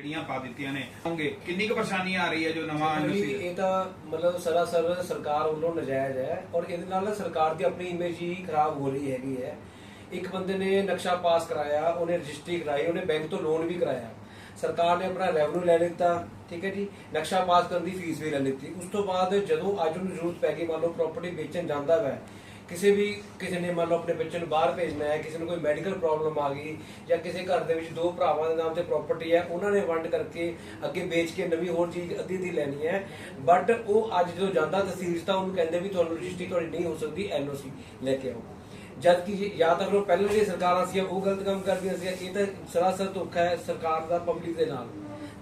ਜਿਹੜੀਆਂ ਪਾ ਦਿੱਤੀਆਂ ਨੇ? ਹੋਣਗੇ। ਕਿੰਨੀ ਕੁ ਪਰੇਸ਼ਾਨੀ ਆ ਰਹੀ ਹੈ ਜੋ ਨਵਾਂ ਐਨਓਸੀ ਇਹ ਤਾਂ ਮਤਲਬ ਸਰਾਸਰ ਸਰਕਾਰ ਵੱਲੋਂ ਨਜਾਇਜ਼ ਹੈ ਔਰ ਇਹਦੇ ਨਾਲ ਨਾ ਸਰਕਾਰ ਦੀ ਆਪਣੀ ਇਮੇਜ ਹੀ ਖਰਾਬ ਹੋ ਰਹੀ ਹੈਗੀ ਹੈ। ਇੱਕ ਬੰਦੇ ਨੇ ਨਕਸ਼ਾ ਪਾਸ ਕਰਾਇਆ ਉਹਨੇ ਰਜਿਸਟਰੀ ਕਰਾਈ ਉਹਨੇ ਬੈਂਕ ਤੋਂ ਲੋਨ ਵੀ ਕਰਾਇਆ। ਸਰਕਾਰ ਨੇ ਆਪਣਾ ਰੈਵਨਿਊ ਲੈ ਲਿੱਤਾ ਠੀਕ ਹੈ ਜੀ? ਨਕਸ਼ਾ ਪਾਸ ਕਰਨ ਦੀ ਫੀਸ ਵੀ ਲੈ ਲਿੱਤੀ। ਉਸ ਤੋਂ ਬਾਅਦ ਜਦੋਂ ਅੱਜ ਉਹਨੂੰ ਜ਼ਰੂਰਤ ਪੈ ਗਈ ਮੰਨ ਲਓ ਪ੍ਰਾਪਰਟੀ ਵੇਚਣ ਜਾਂਦਾ ਵੈ ਕਿਸੇ ਵੀ, ਕਿਸੇ ਨੇ ਮੰਨ ਲਓ ਆਪਣੇ ਬੱਚੇ ਨੂੰ ਬਾਹਰ ਭੇਜਣਾ ਹੈ, ਕਿਸੇ ਨੂੰ ਕੋਈ ਮੈਡੀਕਲ ਪ੍ਰੋਬਲਮ ਆ ਗਈ ਜਾਂ ਕਿਸੇ ਘਰ ਦੇ ਵਿੱਚ ਦੋ ਭਰਾਵਾਂ ਦੇ ਨਾਮ ਤੇ ਪ੍ਰਾਪਰਟੀ ਹੈ, ਉਹਨਾਂ ਨੇ ਵੰਡ ਕਰਕੇ ਅੱਗੇ ਵੇਚ ਕੇ ਨਵੀਂ ਹੋਰ ਚੀਜ਼ ਅੱਧੀ ਦੀ ਲੈਣੀ ਹੈ। ਬਟ ਉਹ ਅੱਜ ਜਦੋਂ ਜਾਂਦਾ ਤਹਿਸੀਲ 'ਚ ਤਾਂ ਉਹਨੂੰ ਕਹਿੰਦੇ ਵੀ ਤੁਹਾਨੂੰ ਰਜਿਸਟਰੀ ਤੁਹਾਡੀ ਨਹੀਂ ਹੋ ਸਕਦੀ ਐਨਓਸੀ ਲੈ ਕੇ ਆਓ। ਜਦ ਕਿ ਜੇ- ਜਾਂ ਤਾਂ ਉਹ ਪਹਿਲਾਂ ਜਿਹੜੀ ਸਰਕਾਰਾਂ ਸੀ ਉਹ ਗਲਤ ਕੰਮ ਕਰਦੀਆਂ ਸੀ ਇਹ ਤਾਂ ਸਰਾਸਰ ਧੋਖਾ ਹੈ ਸਰਕਾਰ ਦਾ ਪਬਲਿਕ ਦੇ ਨਾਲ।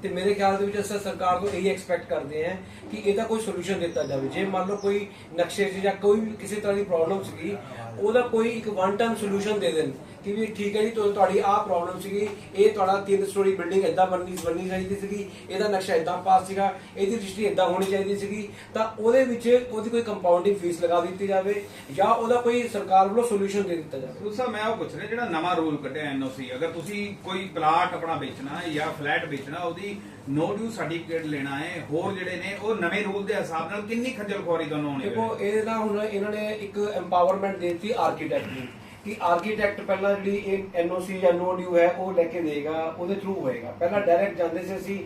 ਤੇ ਮੇਰੇ ਖਿਆਲ ਦੇ ਵਿੱਚ ਅਸੀਂ ਸਰਕਾਰ ਤੋਂ ਇਹੀ ਐਕਸਪੈਕਟ ਕਰਦੇ ਹਾਂ ਕਿ ਇਹਦਾ ਕੋਈ ਸੋਲੂਸ਼ਨ ਦਿੱਤਾ ਜਾਵੇ। ਜੇ ਮੰਨ ਲਓ ਕੋਈ ਨਕਸ਼ੇ 'ਚ ਜਾਂ ਕੋਈ ਵੀ ਕਿਸੇ ਤਰ੍ਹਾਂ ਦੀ ਪ੍ਰੋਬਲਮ ਸੀਗੀ ਉਹਦਾ ਕੋਈ ਇੱਕ ਵਨ ਟਾਈਮ ਸੋਲੂਸ਼ਨ ਦੇ ਦੇਣ ਕਿ ਵੀ ਠੀਕ ਹੈ ਜੀ ਤੁਹਾਡੀ ਆਹ ਪ੍ਰੋਬਲਮ ਸੀਗੀ, ਇਹ ਤੁਹਾਡਾ ਤਿੰਨ ਸਟੋਰੀ ਬਿਲਡਿੰਗ ਇਦਾਂ ਬਣਨੀ ਬਣਨੀ ਚਾਹੀਦੀ ਸੀਗੀ, ਇਹਦਾ ਨਕਸ਼ਾ ਇਦਾਂ ਪਾਸ ਸੀਗਾ, ਇਹਦੀ ਰਜਿਸਟਰੀ ਇਦਾਂ ਹੋਣੀ ਚਾਹੀਦੀ ਸੀਗੀ, ਤਾਂ ਉਹਦੇ ਵਿੱਚ ਉਹਦੀ ਕੋਈ ਕੰਪਾਊਂਡਿੰਗ ਫੀਸ ਲਗਾ ਦਿੱਤੀ ਜਾਵੇ ਜਾਂ ਉਹਦਾ ਕੋਈ ਸਰਕਾਰ ਵੱਲੋਂ ਸੋਲੂਸ਼ਨ ਦੇ ਦਿੱਤਾ ਜਾਵੇ। ਉਸ ਮੈਂ ਉਹ ਪੁੱਛ ਰਿਹਾ ਜਿਹੜਾ ਨਵਾਂ ਰੂਲ ਕੱਢਿਆ ਐਨਓਸੀ ਅਗਰ ਤੁਸੀਂ ਕੋਈ ਪਲਾਟ ਆਪਣਾ ਵੇਚਣਾ ਜਾਂ ਫਲੈਟ ਵੇਚਣਾ, ਉਹਦੀ ਨੋ ਡਿਊ ਸਰਟੀਫਿਕੇਟ ਲੈਣਾ ਹੈ ਹੋਰ ਜਿਹੜੇ ਨੇ ਉਹ ਨਵੇਂ ਰੂਲ ਦੇ ਹਿਸਾਬ ਨਾਲ ਕਿੰਨੀ ਖੱਜਲ ਤੁਹਾਨੂੰ ਹੋਣੀ ਦੇਖੋ ਇਹ ਨਾ ਹੁਣ ਇਹਨਾਂ ਨੇ ਇੱਕ ਐਮਪਾਵਰਮੈਂਟ ਦਿੱਤੀ ਆਰਕੀਟੈਕਟ ਨੂੰ ਕਿ ਆਰਕੀਟੈਕਟ ਪਹਿਲਾਂ ਜਿਹੜੀ ਇਹ ਐਨਓਸੀ ਜਾਂ ਨੋ ਡਿਊ ਹੈ ਉਹ ਲੈ ਕੇ ਦੇਗਾ ਉਹਦੇ ਥਰੂ ਹੋਏਗਾ। ਪਹਿਲਾਂ ਡਾਇਰੈਕਟ ਜਾਂਦੇ ਸੀ ਅਸੀਂ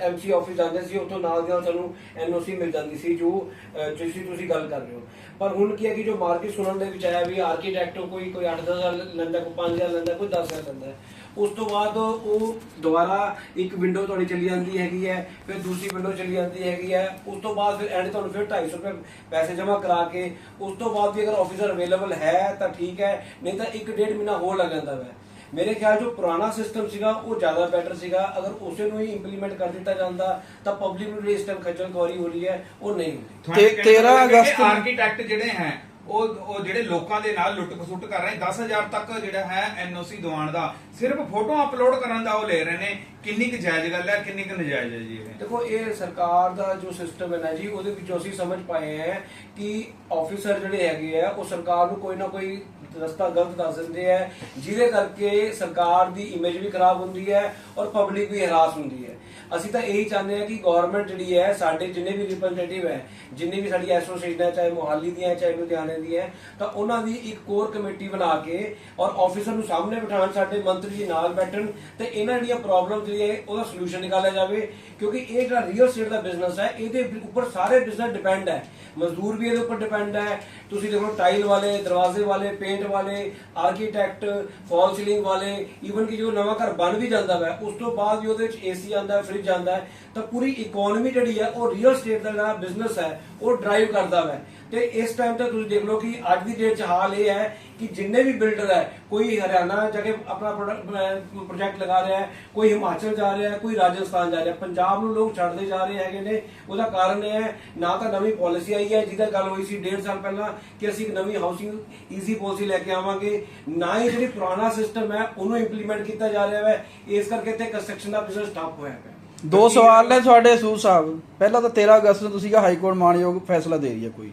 ਐਮਸੀ ਆਫਿਸ ਜਾਂਦੇ ਸੀ ਉੱਥੋਂ ਨਾਲ ਦੀ ਨਾਲ ਸਾਨੂੰ ਐਨਓਸੀ ਮਿਲ ਜਾਂਦੀ ਸੀ ਜੋ ਅਹ, ਤੁਸੀਂ ਗੱਲ ਕਰ ਰਹੇ ਹੋ। ਪਰ ਹੁਣ ਕੀ ਹੈ ਕਿ ਜੋ ਮਾਰਕੀਟ ਸੁਣਨ ਦੇ ਵਿੱਚ ਆਇਆ ਵੀ ਆਰਕੀਟੈਕਟ ਕੋਈ ਕੋਈ 8-10 ਹਜ਼ਾਰ ਲੈਂਦਾ ਕੋਈ 5000 ਲੈਂਦਾ ਕੋਈ 10000 ਲੈਂਦਾ ਉਸ ਤੋਂ ਬਾਅਦ ਉਹ ਦੁਬਾਰਾ ਇੱਕ ਵਿੰਡੋ ਤੁਹਾਡੀ ਚਲੀ ਜਾਂਦੀ ਹੈਗੀ ਹੈ ਫਿਰ ਦੂਸਰੀ ਵਿੰਡੋ ਚਲੀ ਜਾਂਦੀ ਹੈਗੀ ਹੈ ਉਸ ਤੋਂ ਬਾਅਦ ਫਿਰ ਐਂਡ ਤੁਹਾਨੂੰ ਫਿਰ 250 ਰੁਪਏ ਪੈਸੇ ਜਮ੍ਹਾਂ ਕਰਾ ਕੇ ਉਸ ਤੋਂ ਬਾਅਦ ਵੀ ਅਗਰ ਆਫੀਸਰ ਅਵੇਲੇਬਲ ਹੈ ਤਾਂ ਠੀਕ ਹੈ ਨਹੀਂ ਤਾਂ ਇੱਕ ਡੇਢ ਮਹੀਨਾ ਹੋਰ ਲੱਗ ਜਾਂਦਾ ਹੈ ਮੇਰੇ ਖਿਆਲ ਜੋ ਪੁਰਾਣਾ ਸਿਸਟਮ ਸੀਗਾ ਉਹ ਜ਼ਿਆਦਾ ਬੈਟਰ ਸੀਗਾ। ਅਗਰ ਉਸੇ ਨੂੰ ਹੀ ਇੰਪਲੀਮੈਂਟ ਕਰ ਦਿੱਤਾ ਜਾਂਦਾ ਤਾਂ ਪਬਲਿਕ ਨੂੰ ਜਿਹੜੀ ਇਸ ਟਾਈਮ ਖੱਜਲ ਖੁਆਰੀ ਹੋ ਰਹੀ ਹੈ ਉਹ ਨਹੀਂ ਹੁੰਦੀ। ਤੇ- 13 ਅਗਸਤ ਨੂੰ- ਆਰਕੀਟੈਕਟ ਜਿਹੜੇ ਹੈ ਉਹ ਉਹ ਜਿਹੜੇ ਲੋਕਾਂ ਦੇ ਨਾਲ ਲੁੱਟ ਖਸੁੱਟ ਕਰ ਰਹੇ 10000 ਤੱਕ ਜਿਹੜਾ ਹੈ ਐਨਓਸੀ ਦਿਵਾਉਣ ਦਾ, ਸਿਰਫ ਫੋਟੋ ਅਪਲੋਡ ਕਰਨ ਦਾ ਉਹ ਲੈ ਰਹੇ ਨੇ। ਕਿੰਨੀ ਕੁ ਜਾਇਜ਼ ਗੱਲ ਹੈ, ਕਿੰਨੀ ਕੁ ਨਜਾਇਜ਼ ਹੈ ਜੀ ਇਹ? ਦੇਖੋ, ਇਹ ਸਰਕਾਰ ਦਾ ਜੋ ਸਿਸਟਮ ਹੈ ਨਾ ਜੀ, ਉਹਦੇ ਵਿੱਚ ਅਸੀਂ ਸਮਝ ਪਾਏ ਹੈ ਕਿ ਆਫੀਸਰ ਜਿਹੜੇ ਹੈਗੇ ਆ, ਉਹ ਸਰਕਾਰ ਨੂੰ ਕੋਈ ਨਾ ਕੋਈ ਰਸਤਾ ਗਲਤ ਦੱਸ ਦਿੰਦੇ ਆ, ਜਿਹਦੇ ਕਰਕੇ ਸਰਕਾਰ ਦੀ ਇਮੇਜ ਵੀ ਖਰਾਬ ਹੁੰਦੀ ਹੈ ਔਰ ਪਬਲਿਕ ਵੀ ਹਰਾਸ ਹੁੰਦੀ ਹੈ। ਅਸੀਂ ਤਾਂ ਇਹੀ ਚਾਹੁੰਦੇ ਹਾਂ ਕਿ ਗਵਰਨਮੈਂਟ ਜਿਹੜੀ ਹੈ, ਸਾਡੇ ਜਿੰਨੇ ਵੀ ਰਿਪਰੈਜ਼ੈਂਟੇਟਿਵ ਹੈ, ਜਿੰਨੇ ਵੀ ਸਾਡੀ ਐਸੋਸੀਏਸ਼ਨ ਚਾਹੇ ਮੋਹਾਲੀ ਦੀਆਂ ਚਾਹੇ ਲੁਧਿਆਣੇ ਦੀ ਤਾਂ ਉਹਨਾਂ ਦੀ ਇੱਕ ਕੋਰ ਕਮੇਟੀ ਬਣਾ ਕੇ ਔਰ ਆਫੀਸਰ ਨੂੰ ਸਾਹਮਣੇ ਬਿਠਾਉਣ, ਸਾਡੇ ਮੰਤਰੀ ਜੀ ਨਾਲ ਬੈਠਣ ਤੇ ਇਹਨਾਂ ਜਿਹੜੀਆਂ ਪ੍ਰੋਬਲਮ ਜਿਹੜੀ ਹੈ, ਉਹਦਾ ਸੋਲੂਸ਼ਨ ਨਿਕਾਲਿਆ ਜਾਵੇ। ਕਿਉਂਕਿ ਇਹ ਜਿਹੜਾ ਰੀਅਲ ਸਟੇਟ ਦਾ ਬਿਜ਼ਨਸ ਹੈ, ਇਹਦੇ ਉੱਪਰ ਸਾਰੇ ਬਿਜ਼ਨਸ ਡਿਪੈਂਡ ਹੈ। ਮਜ਼ਦੂਰ ਵੀ ਇਹਦੇ ਉੱਪਰ ਡਿਪੈਂਡ ਹੈ। ਤੁਸੀਂ ਦੇਖੋ ਟਾਈਲ ਵਾਲੇ, ਦਰਵਾਜ਼ੇ ਵਾਲੇ ਪੇਂਟ ਵਾਲੇ ਆਰਕੀਟੈਕਟ ਫਾਲ ਸੀਲਿੰਗ ਵਾਲੇ ਈਵਨ ਕਿ ਜੋ ਨਵਾਂ ਘਰ ਬਣ ਵੀ ਜਾਂਦਾ ਹੈ ਉਸ ਤੋਂ ਬਾਅਦ ਵੀ ਉਹਦੇ ਵਿੱਚ ਏਸੀ ਆਂਦਾ ਹੈ ਫ੍ਰਿਜ ਜਾਂਦਾ ਹੈ, ਤਾਂ ਪੂਰੀ ਇਕਨੋਮੀ ਜਿਹੜੀ ਹੈ, ਉਹ ਰੀਅਲ ਸਟੇਟ ਦਾ ਜਿਹੜਾ ਬਿਜ਼ਨਸ ਹੈ, ਉਹ ਡਰਾਈਵ ਕਰਦਾ ਹੈ ਤੇ ਇਸ ਟਾਈਮ ਤੇ ਤੁਸੀਂ ਦੇਖ ਲਓ ਕਿ ਅੱਜ ਦੀ ਡੇਟ 'ਚ ਹਾਲ ਇਹ ਹੈ ਕਿ ਜਿੰਨੇ ਵੀ ਬਿਲਡਰ ਹੈ, ਕੋਈ ਹਰਿਆਣਾ ਜਾ ਕੇ ਆਪਣਾ ਪ੍ਰੋਜੈਕਟ ਲਗਾ ਰਿਹਾ ਹੈ, ਕੋਈ ਹਿਮਾਚਲ ਜਾ ਰਿਹਾ ਹੈ, ਕੋਈ ਰਾਜਸਥਾਨ ਜਾ ਰਿਹਾ ਪੰਜਾਬ ਨੂੰ ਲੋਕ ਛੱਡਦੇ ਜਾ ਰਹੇ ਹੈਗੇ ਨੇ। ਉਹਦਾ ਕਾਰਨ ਇਹ ਹੈ, ਨਾ ਤਾਂ ਨਵੀਂ ਪਾਲਿਸੀ ਆਈ ਹੈ, ਜਿਹਦਾ ਗੱਲ ਹੋਈ ਸੀ ਡੇਢ ਸਾਲ ਪਹਿਲਾਂ ਕਿ ਅਸੀਂ ਇੱਕ ਨਵੀਂ ਹਾਊਸਿੰਗ ਈਜ਼ੀ ਪਾਲਿਸੀ ਲੈ ਕੇ ਆਵਾਂਗੇ। ਨਾ ਹੀ ਜਿਹੜੀ ਪੁਰਾਣਾ ਸਿਸਟਮ ਹੈ, ਉਹਨੂੰ ਇੰਪਲੀਮੈਂਟ ਕੀਤਾ ਜਾ ਰਿਹਾ ਹੈ। ਇਸ ਕਰਕੇ ਤੇ ਕੰਸਟਰਕਸ਼ਨ ਦਾ ਬਿਜ਼ਨਸ ਠੱਪ ਹੋਇਆ ਹੈ ਦੋ ਸਵਾਲ ਨੇ ਤੁਹਾਡੇ ਸੂਰ ਸਾਹਿਬ। ਪਹਿਲਾ ਤਾਂ 13 ਅਗਸਤ ਨੂੰ ਤੁਸੀਂ ਕਿਹਾ ਹਾਈ ਕੋਰਟ ਮਾਨਯੋਗ ਫੈਸਲਾ ਦੇ ਰਹੀ ਹੈ ਕੋਈ।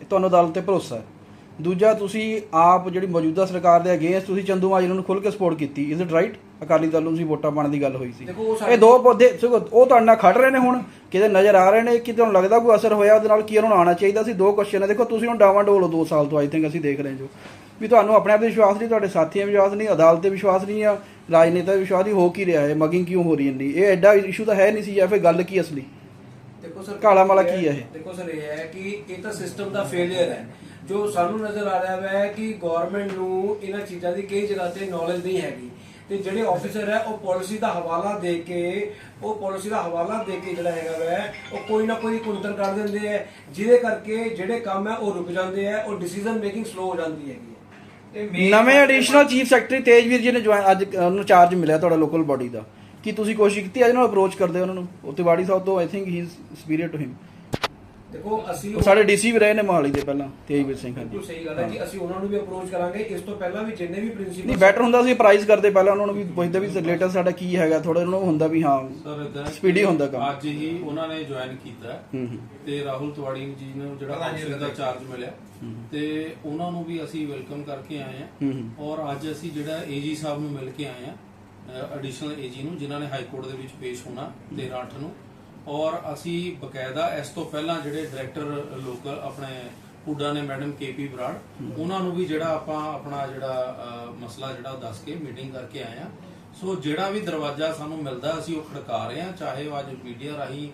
ਇਹ ਤੁਹਾਨੂੰ ਅਦਾਲਤ ਤੇ ਭਰੋਸਾ ਹੈ। ਦੂਜਾ ਤੁਸੀਂ ਆਪ ਜਿਹੜੀ ਮੌਜੂਦਾ ਸਰਕਾਰ ਦੇ ਅਗੇਂਸਟ ਤੁਸੀਂ ਚੰਦੂ ਮਾਜਰਾ ਨੂੰ ਖੁੱਲ ਕੇ ਸਪੋਰਟ ਕੀਤੀ is it right Akali Dal ਨੂੰ ਤੁਸੀਂ ਵੋਟਾਂ ਪਾਉਣ ਦੀ ਗੱਲ ਹੋਈ ਸੀ। ਇਹ ਦੋ ਪੌਦੇ ਉਹ ਤੁਹਾਡੇ ਨਾਲ ਖੜ ਰਹੇ ਨੇ ਹੁਣ ਕਿਤੇ ਨਜ਼ਰ ਆ ਰਹੇ ਨੇ ਕਿ ਤੁਹਾਨੂੰ ਲੱਗਦਾ ਕੋਈ ਅਸਰ ਹੋਇਆ ਉਹਦੇ ਨਾਲ ਕੀ ਉਹਨਾਂ ਨੂੰ ਆਉਣਾ ਚਾਹੀਦਾ ਸੀ? ਦੋ ਕੁਐਸਚਨ ਹੈ ਦੇਖੋ ਤੁਸੀਂ ਹੁਣ ਡਾਵਾਂ ਡੋਲ ਹੋ ਦੋ ਸਾਲ ਤੋਂ ਆਈ ਥਿੰਕ ਅਸੀਂ ਦੇਖ ਰਹੇ ਜੋ। ਵੀ ਤੁਹਾਨੂੰ ਆਪਣੇ ਆਪ ਤੇ ਵਿਸ਼ਵਾਸ ਨਹੀਂ ਤੁਹਾਡੇ ਸਾਥੀਆਂ ਵਿਸ਼ਵਾਸ ਨਹੀਂ ਅਦਾਲਤ ਤੇ ਵਿਸ਼ਵਾਸ ਨਹੀਂ ਆ ਰਾਜਨੇਤਾ ਵਿਸ਼ਵਾਸ ਨਹੀਂ ਹੋ ਕੀ ਰਿਹਾ? ਹੈ ਮਗਿੰਗ ਕਿਉਂ ਹੋ ਰਹੀ ਹੈ ਇੰਨੀ? ਇਹ ਐਡਾ ਇਸ਼ੂ ਤਾਂ ਹੈ ਨਹੀਂ ਸੀ ਜਾਂ ਫਿਰ ਗੱਲ ਕੀ ਅਸਲੀ? ਦੇਖੋ ਸਰ ਕਾਲਾ ਮਾਲਾ ਕੀ ਹੈ ਇਹ? ਦੇਖੋ ਸਰ ਇਹ ਹੈ ਕਿ ਇਹ ਤਾਂ ਸਿਸਟਮ ਦਾ ਫੇਲਿਅਰ ਹੈ। ਜੋ ਸਾਨੂੰ ਨਜ਼ਰ ਆ ਰਿਹਾ ਹੈ ਕਿ ਗਵਰਨਮੈਂਟ ਨੂੰ ਇਹਨਾਂ ਚੀਜ਼ਾਂ ਦੀ ਕਈ ਜਗ੍ਹਾ ਤੇ ਨੌਲੇਜ ਨਹੀਂ ਹੈਗੀ। ਤੇ ਜਿਹੜੇ ਆਫੀਸਰ ਹੈ ਉਹ ਪਾਲਿਸੀ ਦਾ ਹਵਾਲਾ ਦੇ ਕੇ ਉਹ ਪਾਲਿਸੀ ਦਾ ਹਵਾਲਾ ਦੇ ਕੇ ਜਿਹੜਾ ਹੈਗਾ ਵੈ ਉਹ ਕੋਈ ਨਾ ਕੋਈ ਕੁੰਤਰ ਕਰ ਦਿੰਦੇ ਹੈ। ਜਿਹਦੇ ਕਰਕੇ ਜਿਹੜੇ ਕੰਮ ਹੈ ਉਹ ਰੁਕ ਜਾਂਦੇ ਹੈ ਔਰ ਡਿਸੀਜਨ ਮੇਕਿੰਗ ਸਲੋ ਹੋ ਜਾਂਦੀ ਹੈਗੀ ਨਵੇਂ ਐਡੀਸ਼ਨਲ ਚੀਫ ਸੈਕਟਰੀ ਤੇਜਵੀਰ ਜੀ ਨੇ ਜੁਆਇਨ ਅੱਜ ਉਹਨੂੰ ਚਾਰਜ ਮਿਲਿਆ ਤੁਹਾਡਾ ਲੋਕਲ ਬਾਡੀ ਦਾ। ਕੀ ਤੁਸੀਂ ਕੋਸ਼ਿਸ਼ ਕੀਤੀ ਅੱਜ ਨਾਲ ਅਪਰੋਚ ਕਰਦੇ ਉਹਨਾਂ ਨੂੰ? ਉਹ ਤਿਵਾੜੀ ਸਾਹਿਬ ਤੋਂ I think he is superior to him ਦੇਖੋ ਅਸੀਂ ਉਹ ਸਾਡੇ ਡੀਸੀ ਵੀ ਰਹੇ ਨੇ ਮੋਹਾਲੀ ਦੇ ਪਹਿਲਾਂ ਤੇਜਵੀਰ ਸਿੰਘ ਹਾਂਜੀ। ਬਿਲਕੁਲ ਸਹੀ ਗੱਲ ਹੈ ਕਿ ਅਸੀਂ ਉਹਨਾਂ ਨੂੰ ਵੀ ਅਪਰੋਚ ਕਰਾਂਗੇ। ਇਸ ਤੋਂ ਪਹਿਲਾਂ ਵੀ ਜਿੰਨੇ ਵੀ ਪ੍ਰਿੰਸੀਪਲ ਨਹੀਂ ਬੈਟਰ ਹੁੰਦਾ ਸੀ ਪ੍ਰਾਈਜ਼ ਕਰਦੇ ਪਹਿਲਾਂ ਉਹਨਾਂ ਨੂੰ ਵੀ ਪੁੱਛਦੇ ਵੀ ਲੇਟੈਸਟ ਸਾਡਾ ਕੀ ਹੈਗਾ ਥੋੜਾ ਉਹਨਾਂ ਨੂੰ ਹੁੰਦਾ ਵੀ ਹਾਂ Speedy ਹੁੰਦਾ ਕੰਮ। ਅੱਜ ਹੀ ਉਹਨਾਂ ਨੇ ਜੁਆਇਨ ਕੀਤਾ ਤੇ ਰਾਹੁਲ ਤਵਾੜੀ ਜੀ ਨੂੰ ਜਿਹੜਾ ਕਾਉਂਸਲ ਦਾ। ਚਾਰਜ ਮਿਲਿਆ। ਤੇ ਉਹਨਾਂ ਨੂੰ ਵੀ ਅਸੀਂ ਵੈਲਕਮ ਕਰਕੇ ਆਏ ਹੂੰ। ਔਰ ਅੱਜ ਅਸੀਂ ਜਿਹੜਾ ਏਜੀ ਸਾਹਿਬ ਨੂੰ ਮਿਲ ਕੇ ਆਏ ਹਾਂ ਐਡੀਸ਼ਨਲ ਏਜੀ ਨੂੰ ਜਿਨ੍ਹਾਂ ਨੇ ਹਾਈ ਕੋਰਟ ਦੇ ਵਿੱਚ ਪੇਸ਼ ਹੋਣਾ 13/8 ਨੂੰ। ਔਰ ਅਸੀਂ ਬਕਾਇਦਾ ਇਸ ਤੋਂ ਪਹਿਲਾਂ ਜਿਹੜੇ ਡਾਇਰੈਕਟਰ ਲੋਕਲ ਆਪਣੇ ਹੁੱਡਾ ਨੇ ਮੈਡਮ ਕੇਪੀ ਬਰਾੜ ਉਹਨਾਂ ਨੂੰ ਵੀ ਜਿਹੜਾ ਆਪਾਂ ਆਪਣਾ ਜਿਹੜਾ ਮਸਲਾ ਜਿਹੜਾ ਦੱਸ ਕੇ ਮੀਟਿੰਗ ਕਰਕੇ ਆਏ ਆ ਸੋ ਜਿਹੜਾ ਵੀ ਦਰਵਾਜ਼ਾ ਸਾਨੂੰ ਮਿਲਦਾ ਅਸੀਂ ਉਹ ਖੜਕਾ ਰਹੇ ਹਾਂ ਚਾਹੇ ਉਹ ਅੱਜ ਮੀਡੀਆ ਰਾਹੀਂ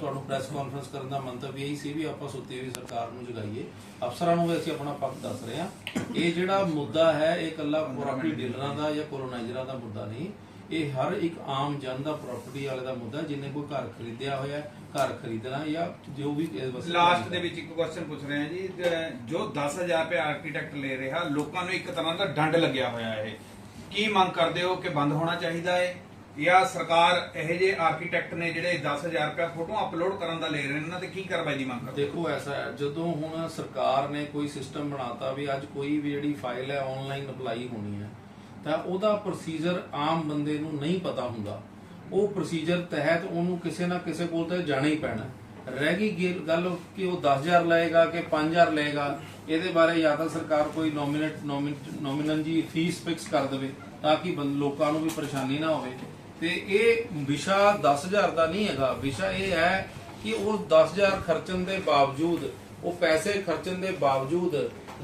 ਤੁਹਾਨੂੰ ਪ੍ਰੈਸ ਕਾਨਫਰੰਸ ਕਰਨ ਦਾ ਮੰਤਵ ਇਹੀ ਸੀ ਵੀ ਆਪਾਂ ਸੁੱਤੀ ਹੋਈ ਸਰਕਾਰ ਨੂੰ ਜਗਾਈਏ। ਅਫਸਰਾਂ ਨੂੰ ਵੀ ਅਸੀਂ ਆਪਣਾ ਪੱਖ ਦੱਸ ਰਹੇ ਹਾਂ। ਇਹ ਜਿਹੜਾ ਮੁੱਦਾ ਹੈ ਇਹ ਇਕੱਲਾ ਪ੍ਰਾਪਰਟੀ ਡੀਲਰਾਂ ਦਾ ਜਾਂ ਕੋਲੋਨਾਈਜ਼ਰਾਂ ਦਾ ਮੁੱਦਾ ਨਹੀਂ। ਇਹ ਹਰ ਇੱਕ ਆਮ ਜਨ ਦਾ ਪ੍ਰਾਪਰਟੀ ਵਾਲੇ ਦਾ ਮੁੱਦਾ ਜਿਹਨੇ ਕੋਈ ਘਰ ਖਰੀਦਿਆ ਹੋਇਆ ਘਰ ਖਰੀਦਣਾ ਜਾਂ ਜੋ ਵੀ ਲਾਸਟ ਦੇ ਵਿੱਚ ਇੱਕ ਕੁਐਸਚਨ ਪੁੱਛ ਰਹੇ ਹਾਂ ਜੀ। ਜ- ਜੋ 10000 ਰੁਪਏ ਆਰਕੀਟੈਕਟ ਲੈ ਰਿਹਾ ਲੋਕਾਂ ਨੂੰ ਇੱਕ ਤਰ੍ਹਾਂ ਦਾ ਡੰਡ ਲੱਗਿਆ ਹੋਇਆ ਹੈ ਕੀ ਮੰਗ ਕਰਦੇ ਹੋ ਕਿ ਬੰਦ ਹੋਣਾ ਚਾਹੀਦਾ ਹੈ? ਜਾਂ ਸਰਕਾਰ ਇਹੋ ਜਿਹੇ ਆਰਕੀਟੈਕਟ ਨੇ ਜਿਹੜੇ 10000 ਰੁਪਏ ਫੋਟੋ ਅਪਲੋਡ ਕਰਨ ਦਾ ਲੈ ਰਹੇ ਨੇ ਉਹਨਾਂ ਤੇ ਕੀ ਕਾਰਵਾਈ ਦੀ ਮੰਗ ਕਰਦੇ? ਦੇਖੋ ਐਸਾ ਹੈ ਜਦੋਂ ਹੁਣ ਸਰਕਾਰ ਨੇ ਕੋਈ ਸਿਸਟਮ ਬਣਾਤਾ ਵੀ ਅੱਜ ਕੋਈ ਵੀ ਜਿਹੜੀ ਫਾਈਲ ਹੈ ਆਨਲਾਈਨ ਅਪਲਾਈ ਹੋਣੀ ਹੈ ਤਾਂ ਉਹਦਾ ਪ੍ਰੋਸੀਜਰ ਆਮ ਬੰਦੇ ਨੂੰ ਨਹੀਂ ਪਤਾ ਹੁੰਦਾ। ਉਹ ਪ੍ਰੋਸੀਜਰ ਤਹਿਤ ਉਹਨੂੰ ਕਿਸੇ ਨਾ ਕਿਸੇ ਕੋਲ ਤੇ ਜਾਣਾ ਹੀ ਪੈਣਾ। ਰਹਿ ਗਈ ਗੱਲ ਕਿ ਉਹ 10000 ਲਏਗਾ ਕਿ 5000 ਲਏਗਾ, ਇਹਦੇ ਬਾਰੇ ਜਾਂ ਤਾਂ ਸਰਕਾਰ ਕੋਈ ਨੋਮੀਨੇਟ ਨੋਮੀਨਨ ਜੀ ਫੀਸ ਫਿਕਸ ਕਰ ਦੇਵੇ ਤਾਂ ਕਿ ਲੋਕਾਂ ਨੂੰ ਵੀ ਪਰੇਸ਼ਾਨੀ ਨਾ ਹੋਵੇ। ਤੇ ਇਹ ਵਿਸ਼ਾ 10000 ਦਾ ਨਹੀਂ ਹੈਗਾ। ਵਿਸ਼ਾ ਇਹ ਹੈ ਕਿ ਉਹ 10000 ਖਰਚਣ ਦੇ ਬਾਵਜੂਦ, ਉਹ ਪੈਸੇ ਖਰਚਣ ਦੇ ਬਾਵਜੂਦ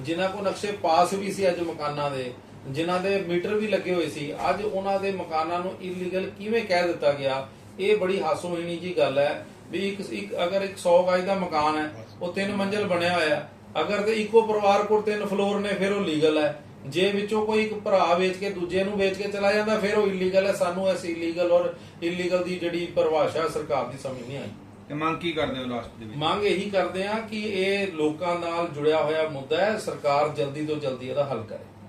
ਜਿਨ੍ਹਾਂ ਕੋ ਨਕਸ਼ੇ ਪਾਸ ਵੀ ਸੀ ਅੱਜ ਮਕਾਨਾਂ ਦੇ ਜਿਨ੍ਹਾਂ ਦੇ ਮੀਟਰ ਵੀ ਲੱਗੇ ਹੋਏ ਸੀ ਅੱਜ ਉਹਨਾਂ ਦੇ ਮਕਾਨਾਂ ਨੂੰ ਇਲੀਗਲ ਕਿਵੇਂ ਕਹਿ ਦਿੱਤਾ ਗਿਆ? ਇਹ ਬੜੀ ਹਾਸੋਹੀਣੀ ਜੀ ਗੱਲ ਹੈ ਵੀ ਇੱਕ ਇੱਕ ਅਗਰ ਇੱਕ 100 ਗਜ ਦਾ ਮਕਾਨ ਹੈ ਉਹ ਤਿੰਨ ਮੰਜ਼ਲ ਬਣਿਆ ਹੋਇਆ ਅਗਰ ਤੇ ਇੱਕੋ ਪਰਿਵਾਰ ਕੋਲ ਤਿੰਨ ਫਲੋਰ ਨੇ ਫਿਰ ਉਹ ਲੀਗਲ ਹੈ। ਜੇ ਵਿੱਚੋਂ ਕੋਈ ਇੱਕ ਭਰਾ ਵੇਚ ਕੇ ਦੂਜੇ ਨੂੰ ਵੇਚ ਕੇ ਚਲਾ ਜਾਂਦਾ ਫਿਰ ਉਹ ਇਲੀਗਲ ਹੈ। ਸਾਨੂੰ ਇਸ ਇਲੀਗਲ ਔਰ ਇਲੀਗਲ ਦੀ ਜਿਹੜੀ ਪਰਿਭਾਸ਼ਾ ਸਰਕਾਰ ਦੀ ਸਮਝ ਨਹੀਂ ਆਈ। ਤੇ ਮੰਗ ਕੀ ਕਰਦੇ ਹੋ ਲਾਸਟ ਦੇ ਵਿੱਚ? ਮੰਗ ਇਹੀ ਕਰਦੇ ਆ ਕਿ ਇਹ ਲੋਕਾਂ ਨਾਲ ਜੁੜਿਆ ਹੋਇਆ ਮੁੱਦਾ ਹੈ ਸਰਕਾਰ ਜਲਦੀ ਤੋਂ ਜਲਦੀ ਇਹਦਾ ਹੱਲ ਕਰੇ।